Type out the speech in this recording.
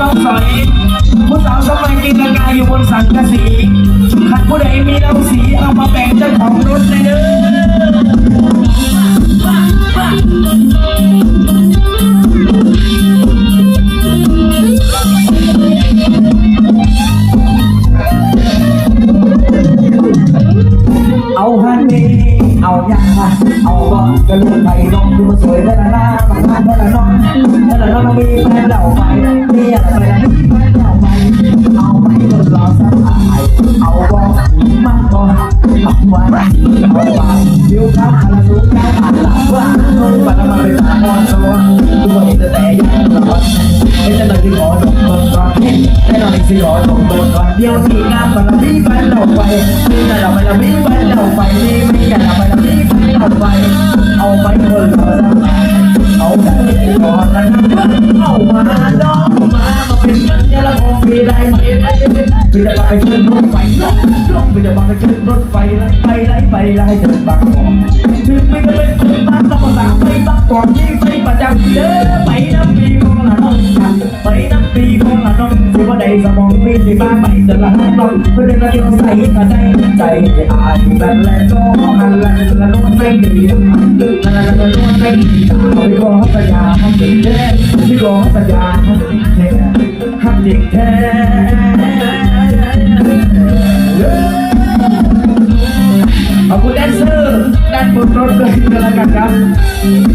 สอยผู้สาวสมัยกินกายอยู่บนสังกะสีขัดผู้ใดมีเหล้าสีเอามาแบ่งเจ้าของรถเลยเด้อเอาฮันนี่เอายังฮะเอาบอลกระลุกไผ่นมดูมาสวยได้ละนะบางท่านได้ละน้อง ข้าวคาราสุก้าวผ่านหลังว่าน้องปันมาเป็นตาบอลสวรรค์ตัวเองจะแต่ยังร้อนไม่จะเลยที่ขอดมต้นก่อนให้เราอีกสิขอดมต้นก่อนเดียวที่งามมันละมีแฟนเหล่าไปมีแต่เราไม่ละมีแฟนเหล่าไปนี่ไม่กันเราไม่ละมีแฟนเหล่าไป เอาไปคนละสักเอาแต่ก่อนนะเอามาน้ ญลักษณ์ของพี่ได้ไหมพี่จะไปขึ้นรถไฟลงลงพี่จะไปขึ้นรถไฟไล่ไปไล่ไปไล่จนบางก่อกถึงไม่ก็เป็นคนบ้านต้องมาสามไปบางก่อกยิ่งไปประจำเด้อไปน้ำปีของละน้องไปน้ำปีของละน้องสิว่าได้สมองปีสิบ้าไปจะละน้องเพื่อนก็เดียวใส่กระใจใจอายแบบและก็หันแลละล้วนเป็นดีละละละล้วนเป็นดีเอาไปขอสัญญาห้องเด็กแท้ที่ขอสัญญา ห้องแท้ขอบคุณแดนเซอร์ด้านบนรถด้วยกันแล้วกันครับ